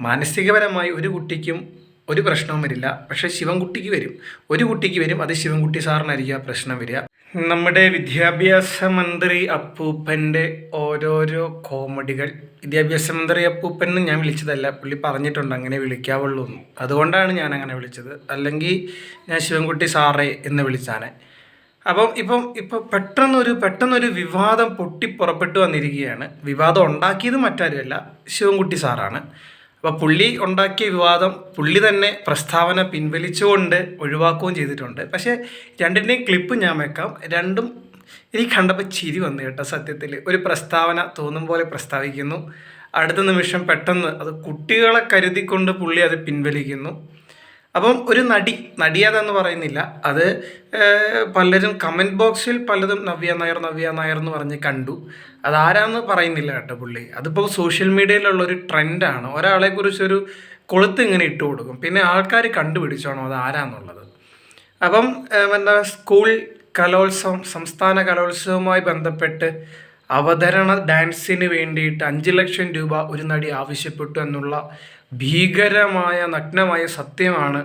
മാനസികപരമായി ഒരു കുട്ടിക്കും ഒരു പ്രശ്നവും വരില്ല. പക്ഷേ ശിവൻകുട്ടിക്ക് വരും. ഒരു കുട്ടിക്ക് വരും അത് ശിവൻകുട്ടി സാറിനായിരിക്കും ആ പ്രശ്നം വരിക. നമ്മുടെ വിദ്യാഭ്യാസ മന്ത്രി അപ്പൂപ്പന്റെ ഓരോരോ കോമഡികൾ. വിദ്യാഭ്യാസ മന്ത്രി അപ്പൂപ്പൻ എന്ന് ഞാൻ വിളിച്ചതല്ല. പുള്ളി പറഞ്ഞിട്ടുണ്ട് അങ്ങനെ വിളിക്കാവുള്ളൂ എന്ന്. അതുകൊണ്ടാണ് ഞാൻ അങ്ങനെ വിളിച്ചത്. അല്ലെങ്കിൽ ഞാൻ ശിവൻകുട്ടി സാറേ എന്ന് വിളിച്ചാണ് അപ്പം ഇപ്പം ഇപ്പം പെട്ടെന്നൊരു പെട്ടെന്നൊരു വിവാദം പൊട്ടി പുറപ്പെട്ടു വന്നിരിക്കുകയാണ്. വിവാദം ഉണ്ടാക്കിയത് മറ്റാരുമല്ല ശിവൻകുട്ടി സാറാണ്. അപ്പോൾ പുള്ളി ഉണ്ടാക്കിയ വിവാദം പുള്ളി തന്നെ പ്രസ്താവന പിൻവലിച്ചുകൊണ്ട് ഒഴിവാക്കുകയും ചെയ്തിട്ടുണ്ട്. പക്ഷേ രണ്ടിന്റെയും ക്ലിപ്പ് ഞാൻ വെക്കാം. രണ്ടും എനിക്ക് കണ്ടപ്പോൾ ചിരി വന്നു കേട്ടോ സത്യത്തിൽ ഒരു പ്രസ്താവന തോന്നും പോലെ പ്രസ്താവിക്കുന്നു. അടുത്ത നിമിഷം പെട്ടെന്ന് അത് കുട്ടികളെ കരുതിക്കൊണ്ട് പുള്ളി അത് പിൻവലിക്കുന്നു. അപ്പം ഒരു നടി നടിയാതെന്ന് പറയുന്നില്ല. അത് പലരും കമന്റ് ബോക്സിൽ പലതും നവ്യ നായർ നവ്യ നായർ എന്ന് പറഞ്ഞ് കണ്ടു. അതാരാന്ന് പറയുന്നില്ല കേട്ടോ പുള്ളി. അതിപ്പോൾ സോഷ്യൽ മീഡിയയിലുള്ള ഒരു ട്രെൻഡാണ് ഒരാളെ കുറിച്ചൊരു കൊളുത്ത് ഇങ്ങനെ ഇട്ടു കൊടുക്കും. പിന്നെ ആൾക്കാർ കണ്ടുപിടിച്ചോണം അത് ആരാന്നുള്ളത്. അപ്പം എന്താ സ്കൂൾ കലോത്സവം സംസ്ഥാന കലോത്സവവുമായി ബന്ധപ്പെട്ട് അവതരണ ഡാൻസിന് വേണ്ടിയിട്ട് അഞ്ച് ലക്ഷം രൂപ ഒരു നടി ആവശ്യപ്പെട്ടു എന്നുള്ള ഭീകരമായ നഗ്നമായ സത്യമാണ്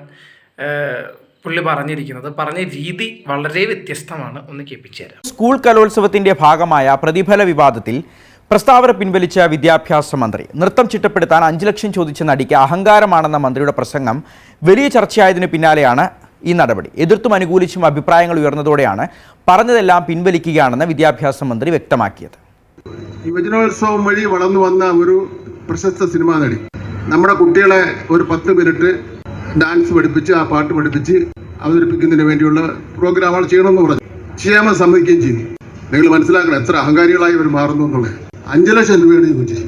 പുള്ളി പറഞ്ഞിരിക്കുന്നത്. പറഞ്ഞ രീതി വളരെ വ്യത്യസ്തമാണ്. ഒന്ന് കേൾപ്പിച്ചു തരാം. സ്കൂൾ കലോത്സവത്തിന്റെ ഭാഗമായ പ്രതിഫല വിവാദത്തിൽ പ്രസ്താവന പിൻവലിച്ച വിദ്യാഭ്യാസ മന്ത്രി നൃത്തം ചിട്ടപ്പെടുത്താൻ അഞ്ചു ലക്ഷം ചോദിച്ച നടിക്ക് അഹങ്കാരമാണെന്ന മന്ത്രിയുടെ പ്രസംഗം വലിയ ചർച്ചയായതിനു പിന്നാലെയാണ് ഈ നടപടി. എതിർത്തും അനുകൂലിച്ചും അഭിപ്രായങ്ങൾ ഉയർന്നതോടെയാണ് പറഞ്ഞതെല്ലാം പിൻവലിക്കുകയാണെന്ന് വിദ്യാഭ്യാസ മന്ത്രി വ്യക്തമാക്കിയത്. യുവജനോത്സവം വഴി വളർന്നു വന്ന ഒരു പ്രശസ്ത സിനിമാ നടി. നമ്മുടെ കുട്ടികളെ ഒരു പത്ത് മിനിറ്റ് ഡാൻസ് പഠിപ്പിച്ച് ആ പാട്ട് പഠിപ്പിച്ച് അവതരിപ്പിക്കുന്നതിന് വേണ്ടിയുള്ള പ്രോഗ്രാം പ്രോഗ്രാമുകൾ ചെയ്യണമെന്ന് പറഞ്ഞു. ചെയ്യാമെന്ന് സമ്മതിക്കുകയും ചെയ്തു. നിങ്ങൾ മനസ്സിലാക്കണം എത്ര അഹങ്കാരികളായി അവർ മാറുന്നു എന്നുള്ളത്. അഞ്ചു ലക്ഷം രൂപയാണ് ചോദിച്ചത്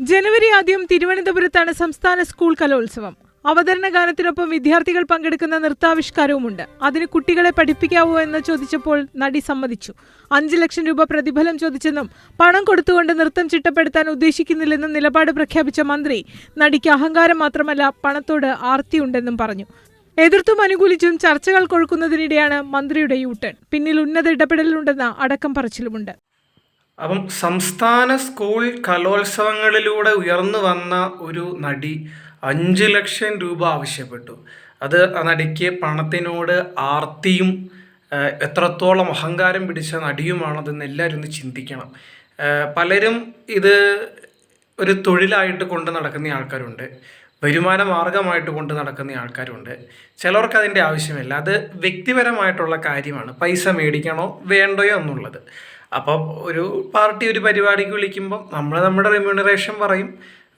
ജനുവരി ആദ്യം തിരുവനന്തപുരത്താണ് സംസ്ഥാന സ്കൂൾ കലോത്സവം. അവതരണ ഗാനത്തിനൊപ്പം വിദ്യാർത്ഥികൾ പങ്കെടുക്കുന്ന നൃത്താവിഷ്കാരവുമുണ്ട്. അതിന് കുട്ടികളെ പഠിപ്പിക്കാവോ എന്ന് ചോദിച്ചപ്പോൾ നടി സമ്മതിച്ചു. അഞ്ചു ലക്ഷം രൂപ പ്രതിഫലം ചോദിച്ചെന്നും പണം കൊടുത്തുകൊണ്ട് നൃത്തം ചിട്ടപ്പെടുത്താൻ ഉദ്ദേശിക്കുന്നില്ലെന്നും നിലപാട് പ്രഖ്യാപിച്ച മന്ത്രി നടിക്ക് അഹങ്കാരം മാത്രമല്ല പണത്തോട് ആർത്തിയുണ്ടെന്നും പറഞ്ഞു. എതിർത്തും അനുകൂലിച്ചും ചർച്ചകൾ കൊഴുക്കുന്നതിനിടെയാണ് മന്ത്രിയുടെ യൂട്ടേൺ പിന്നിൽ ഉന്നത ഇടപെടലുണ്ടെന്ന അടക്കം പറച്ചിലുമുണ്ട്. അപ്പം സംസ്ഥാന സ്കൂൾ കലോത്സവങ്ങളിലൂടെ ഉയർന്നു വന്ന ഒരു നടി അഞ്ച് ലക്ഷം രൂപ ആവശ്യപ്പെട്ടു. അത് നടിക്ക് പണത്തിനോട് ആർത്തിയും എത്രത്തോളം അഹങ്കാരം പിടിച്ച നടിയുമാണതെന്ന് എല്ലാവരും ഒന്ന് ചിന്തിക്കണം. പലരും ഇത് ഒരു തൊഴിലായിട്ട് കൊണ്ട് നടക്കുന്ന ആൾക്കാരുണ്ട്. വരുമാന മാർഗമായിട്ട് കൊണ്ട് നടക്കുന്ന ആൾക്കാരുണ്ട്. ചിലർക്ക് അതിന്റെ ആവശ്യമില്ല. അത് വ്യക്തിപരമായിട്ടുള്ള കാര്യമാണ്. പൈസ മേടിക്കണോ വേണ്ടയോ എന്നുള്ളത്. അപ്പോൾ ഒരു പാർട്ടി ഒരു പരിപാടിക്ക് വിളിക്കുമ്പോൾ നമ്മൾ നമ്മുടെ റെമ്യൂണറേഷൻ പറയും.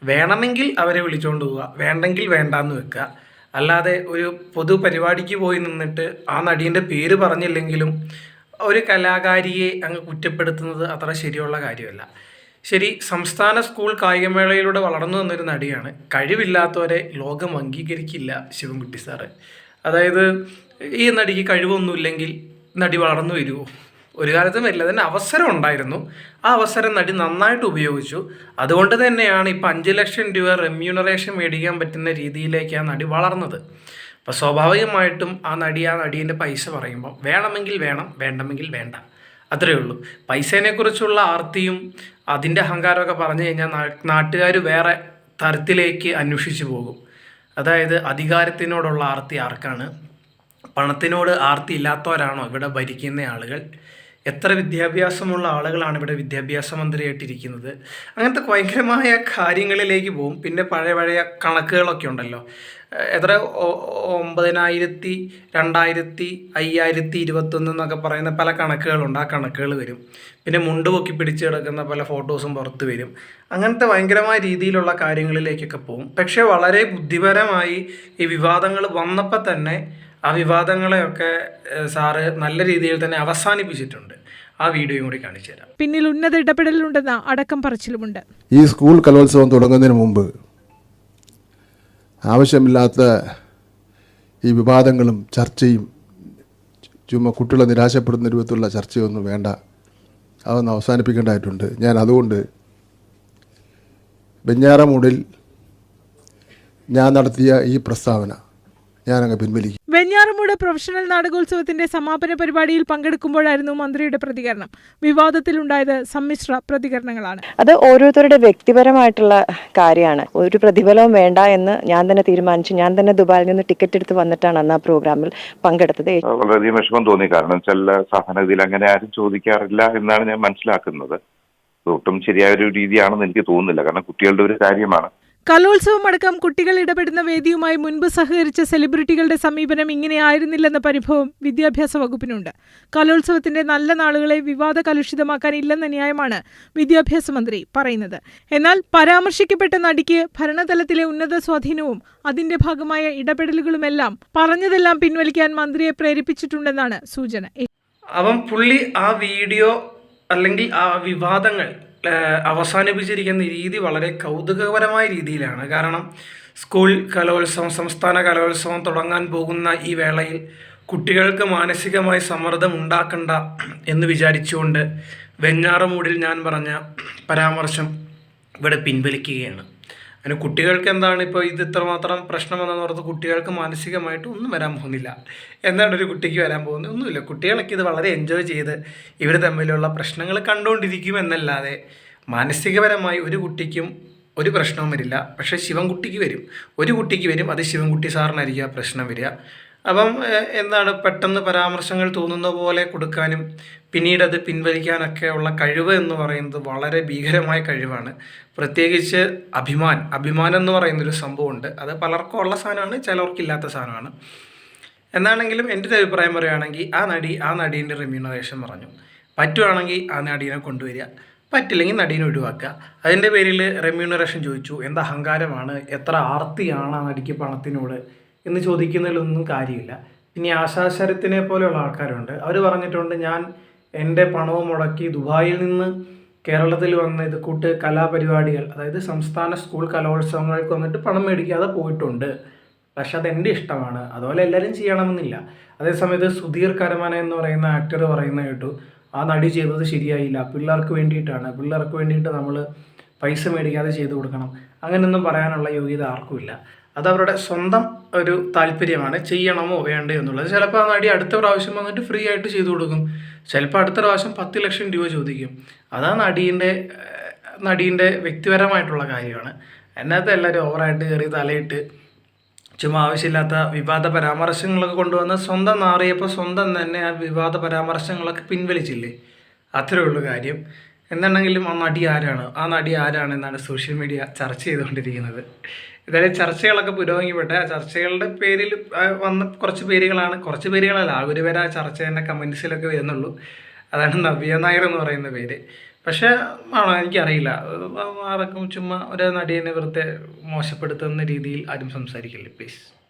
വേണമെങ്കിൽ അവരെ വിളിച്ചുകൊണ്ട് പോവുക വേണ്ടെങ്കിൽ വേണ്ടാന്ന് വെക്കുക. അല്ലാതെ ഒരു പൊതു പരിപാടിക്ക് പോയി നിന്നിട്ട് ആ നടീന്റെ പേര് പറഞ്ഞില്ലെങ്കിലും ഒരു കലാകാരിയെ അങ്ങ് കുറ്റപ്പെടുത്തുന്നത് അത്ര ശരിയുള്ള കാര്യമല്ല. ശരി സംസ്ഥാന സ്കൂൾ കായികമേളയിലൂടെ വളർന്നു വന്നൊരു നടിയാണ്. കഴിവില്ലാത്തവരെ ലോകം അംഗീകരിക്കില്ല ശിവൻകുട്ടി സാറ്. അതായത് ഈ നടിക്ക് കഴിവൊന്നുമില്ലെങ്കിൽ നടി വളർന്നു വരുമോ ഒരു കാലത്തും വരില്ല തന്നെ അവസരം ഉണ്ടായിരുന്നു. ആ അവസരം നടി നന്നായിട്ട് ഉപയോഗിച്ചു. അതുകൊണ്ട് തന്നെയാണ് ഇപ്പം അഞ്ച് ലക്ഷം രൂപ റെമ്യൂണറേഷൻ മേടിക്കാൻ പറ്റുന്ന രീതിയിലേക്ക് ആ നടി വളർന്നത്. അപ്പോൾ സ്വാഭാവികമായിട്ടും ആ നടി ആ നടീന്റെ പൈസ പറയുമ്പോൾ വേണമെങ്കിൽ വേണം വേണ്ടമെങ്കിൽ വേണ്ട. അത്രയേ ഉള്ളൂ. പൈസേനെക്കുറിച്ചുള്ള ആർത്തിയും അതിന്റെ അഹങ്കാരമൊക്കെ പറഞ്ഞു കഴിഞ്ഞാൽ നാട്ടുകാർ വേറെ തരത്തിലേക്ക് അന്വേഷിച്ചു പോകും. അതായത് അധികാരത്തിനോടുള്ള ആർത്തി ആർക്കാണ്? പണത്തിനോട് ആർത്തി ഇല്ലാത്തവരാണോ ഇവിടെ ഭരിക്കുന്ന ആളുകൾ? എത്ര വിദ്യാഭ്യാസമുള്ള ആളുകളാണ് ഇവിടെ വിദ്യാഭ്യാസ മന്ത്രിയായിട്ടിരിക്കുന്നത് അങ്ങനത്തെ ഭയങ്കരമായ കാര്യങ്ങളിലേക്ക് പോകും. പിന്നെ പഴയ പഴയ കണക്കുകളൊക്കെ ഉണ്ടല്ലോ. എത്ര? ഒമ്പതിനായിരത്തി രണ്ടായിരത്തി അയ്യായിരത്തി ഇരുപത്തൊന്ന് എന്നൊക്കെ പറയുന്ന പല കണക്കുകളുണ്ട്. ആ കണക്കുകൾ വരും. പിന്നെ മുണ്ട് പൊക്കി പിടിച്ച് കിടക്കുന്ന പല ഫോട്ടോസും പുറത്ത് വരും. അങ്ങനത്തെ ഭയങ്കരമായ രീതിയിലുള്ള കാര്യങ്ങളിലേക്കൊക്കെ പോകും. പക്ഷേ വളരെ ബുദ്ധിപരമായി ഈ വിവാദങ്ങൾ വന്നപ്പോൾ തന്നെ ആ വിവാദങ്ങളെയൊക്കെ സാറ് നല്ല രീതിയിൽ തന്നെ അവസാനിപ്പിച്ചിട്ടുണ്ട്. ആ വീഡിയോയും കൂടി കാണിച്ചു തരാം. പിന്നിൽ ഉന്നത ഇടപെടലുണ്ടെന്ന അടക്കം പറച്ചിലുമുണ്ട്. ഈ സ്കൂൾ കലോത്സവം തുടങ്ങുന്നതിന് മുമ്പ് ആവശ്യമില്ലാത്ത ഈ വിവാദങ്ങളും ചർച്ചയും ചുമ്മാ കുട്ടികളെ നിരാശപ്പെടുന്ന രൂപത്തിലുള്ള ചർച്ചയൊന്നും വേണ്ട. അതൊന്ന് അവസാനിപ്പിക്കേണ്ടതായിട്ടുണ്ട്. ഞാൻ അതുകൊണ്ട് വെഞ്ഞാറമൂടിൽ ഞാൻ നടത്തിയ ഈ പ്രസ്താവന ഞാനങ്ങ് പിൻവലിക്കും. വെഞ്ഞാറമൂട് പ്രൊഫഷണൽ നാടകോത്സവത്തിന്റെ സമാപന പരിപാടിയിൽ പങ്കെടുക്കുമ്പോഴായിരുന്നു മന്ത്രിയുടെ പ്രതികരണം. വിവാദത്തിലുണ്ടായത് സമ്മിശ്ര പ്രതികരണങ്ങളാണ്. അത് ഓരോരുത്തരുടെ വ്യക്തിപരമായിട്ടുള്ള കാര്യമാണ്. ഒരു പ്രതിഫലവും വേണ്ട എന്ന് ഞാൻ തന്നെ തീരുമാനിച്ചു. ഞാൻ തന്നെ ദുബായിൽ നിന്ന് ടിക്കറ്റ് എടുത്ത് വന്നിട്ടാണ് അന്ന് ആ പ്രോഗ്രാമിൽ പങ്കെടുത്തത്. വളരെയധികം വിഷമം തോന്നി. കാരണം ചില സാധാരണഗതിയിൽ അങ്ങനെ ആരും ചോദിക്കാറില്ല എന്നാണ് ഞാൻ മനസ്സിലാക്കുന്നത്. ഒട്ടും ശരിയായ ഒരു രീതിയാണെന്ന് എനിക്ക് തോന്നുന്നില്ല. കാരണം കുട്ടികളുടെ ഒരു കാര്യമാണ്. കലോത്സവം അടക്കം കുട്ടികൾ ഇടപെടുന്ന വേദിയുമായി മുൻപ് സഹകരിച്ച സെലിബ്രിറ്റികളുടെ സമീപനം ഇങ്ങനെയായിരുന്നില്ലെന്ന പരിഭവം വിദ്യാഭ്യാസ വകുപ്പിനുണ്ട്. കലോത്സവത്തിന്റെ നല്ല നാളുകളെ വിവാദ കലുഷിതമാക്കാൻ ഇല്ലെന്ന ന്യായമാണ് വിദ്യാഭ്യാസ മന്ത്രി പറയുന്നത്. എന്നാൽ പരാമർശിക്കപ്പെട്ട നടിക്ക് ഭരണതലത്തിലെ ഉന്നത സ്വാധീനവും അതിന്റെ ഭാഗമായ ഇടപെടലുകളുമെല്ലാം പറഞ്ഞതെല്ലാം പിൻവലിക്കാൻ മന്ത്രിയെ പ്രേരിപ്പിച്ചിട്ടുണ്ടെന്നാണ് സൂചന. അവൻ പുള്ളി ആ വീഡിയോ അല്ലെങ്കിൽ ആ വിവാദങ്ങൾ അവസാനിപ്പിച്ചിരിക്കുന്ന രീതി വളരെ കൗതുകപരമായ രീതിയിലാണ്. കാരണം സ്കൂൾ കലോത്സവം സംസ്ഥാന കലോത്സവം തുടങ്ങാൻ പോകുന്ന ഈ വേളയിൽ കുട്ടികൾക്ക് മാനസികമായി സമ്മർദ്ദം ഉണ്ടാക്കണ്ട എന്ന് വിചാരിച്ചുകൊണ്ട് വെഞ്ഞാറമൂടിൽ ഞാൻ പറഞ്ഞ പരാമർശം ഇവിടെ പിൻവലിക്കുകയാണ്. അതിന് കുട്ടികൾക്ക് എന്താണ് ഇപ്പോൾ ഇത് ഇത്രമാത്രം പ്രശ്നമെന്ന് ഓർത്ത് കുട്ടികൾക്ക് മാനസികമായിട്ട് ഒന്നും വരാൻ പോകുന്നില്ല. എന്താണ് ഒരു കുട്ടിക്ക് വരാൻ പോകുന്നത്? ഒന്നുമില്ല. കുട്ടികളൊക്കെ ഇത് വളരെ എൻജോയ് ചെയ്ത് ഇവർ തമ്മിലുള്ള പ്രശ്നങ്ങൾ കണ്ടുകൊണ്ടിരിക്കും എന്നല്ലാതെ മാനസികപരമായി ഒരു കുട്ടിക്കും ഒരു പ്രശ്നവും വരില്ല. പക്ഷേ ശിവൻകുട്ടിക്ക് വരും. ഒരു കുട്ടിക്ക് വരും. അത് ശിവൻകുട്ടി സാറിനായിരിക്കും ആ പ്രശ്നം വരിക. അപ്പം എന്താണ് പെട്ടെന്ന് പരാമർശങ്ങൾ തോന്നുന്ന പോലെ കൊടുക്കാനും പിന്നീട് അത് പിൻവലിക്കാനൊക്കെ ഉള്ള കഴിവ് എന്ന് പറയുന്നത് വളരെ ഭീകരമായ കഴിവാണ്. പ്രത്യേകിച്ച് അഭിമാൻ. അഭിമാനം എന്ന് പറയുന്നൊരു സംഭവമുണ്ട്. അത് പലർക്കും ഉള്ള സാധനമാണ് ചിലർക്കില്ലാത്ത സാധനമാണ്. എന്നാണെങ്കിലും എന്റെ ഒരു അഭിപ്രായം പറയുകയാണെങ്കിൽ ആ നടി ആ നടീന്റെ റെമ്യൂണറേഷൻ പറഞ്ഞു. പറ്റുവാണെങ്കിൽ ആ നടീനെ കൊണ്ടുവരിക. പറ്റില്ലെങ്കിൽ നടീനെ ഒഴിവാക്കുക. അതിന്റെ പേരിൽ റെമ്യൂണറേഷൻ ചോദിച്ചു. എന്ത് അഹങ്കാരമാണ്? എത്ര ആർത്തിയാണ് ആ നടിക്ക് പണത്തിനോട്? എന്ന് ചോദിക്കുന്നതിലൊന്നും കാര്യമില്ല. ഇനി ആശാശരത്തിനെ പോലെയുള്ള ആൾക്കാരുണ്ട്. അവർ പറഞ്ഞിട്ടുണ്ട് ഞാൻ എന്റെ പണവും മുടക്കി ദുബായിൽ നിന്ന് കേരളത്തിൽ വന്ന് ഇത് കൂട്ട് കലാപരിപാടികൾ അതായത് സംസ്ഥാന സ്കൂൾ കലോത്സവങ്ങൾക്ക് വന്നിട്ട് പണം മേടിക്കാതെ പോയിട്ടുണ്ട്. പക്ഷെ അതെന്റെ ഇഷ്ടമാണ്. അതുപോലെ എല്ലാവരും ചെയ്യണമെന്നില്ല. അതേസമയത്ത് സുധീർ കരമന എന്ന് പറയുന്ന ആക്ടർ പറയുന്ന കേട്ടു ആ നടി ചെയ്തത് ശരിയായില്ല. പിള്ളേർക്ക് വേണ്ടിയിട്ടാണ്. പിള്ളേർക്ക് വേണ്ടിയിട്ട് നമ്മൾ പൈസ മേടിക്കാതെ ചെയ്തു കൊടുക്കണം. അങ്ങനെയൊന്നും പറയാനുള്ള യോഗ്യത ആർക്കുമില്ല. അത് അവരുടെ സ്വന്തം ഒരു താല്പര്യമാണ്. ചെയ്യണമോ വേണ്ടേ എന്നുള്ളത്. ചിലപ്പോൾ ആ നടി അടുത്ത പ്രാവശ്യം വന്നിട്ട് ഫ്രീ ആയിട്ട് ചെയ്തു കൊടുക്കും. ചിലപ്പോൾ അടുത്ത പ്രാവശ്യം പത്ത് ലക്ഷം രൂപ ചോദിക്കും. അതാ നടീന്റെ നടീന്റെ വ്യക്തിപരമായിട്ടുള്ള കാര്യമാണ്. അതിനകത്ത് എല്ലാവരും ഓവറായിട്ട് കയറി തലയിട്ട് ചുമ്മാ ആവശ്യമില്ലാത്ത വിവാദ പരാമർശങ്ങളൊക്കെ കൊണ്ടുവന്ന് സ്വന്തം നാറിയപ്പോൾ സ്വന്തം തന്നെ ആ വിവാദ പരാമർശങ്ങളൊക്കെ പിൻവലിച്ചില്ലേ? അത്രേ ഉള്ളൂ കാര്യം. എന്നുണ്ടെങ്കിലും ആ നടി ആരാണ്? ആ നടി ആരാണ് എന്നാണ് സോഷ്യൽ മീഡിയ ചർച്ച ചെയ്തുകൊണ്ടിരിക്കുന്നത്. ഇതായാലും ചർച്ചകളൊക്കെ പുരോഗമിക്കട്ടെ. ആ ചർച്ചകളുടെ പേരിൽ വന്ന കുറച്ച് പേരുകളാണ്. കുറച്ച് പേരുകളല്ല ആ ഒരു പേര് ആ ചർച്ച തന്നെ കമൻസിലൊക്കെ വരുന്നുള്ളൂ. അതാണ് നവ്യ നായർ എന്ന് പറയുന്ന പേര്. പക്ഷേ ആണോ എനിക്കറിയില്ല. ആർക്കും ചുമ്മാ ഒരു നടിയെ വെറുതെ മോശപ്പെടുത്തുന്ന രീതിയിൽ ആരും സംസാരിക്കില്ല പ്ലീസ്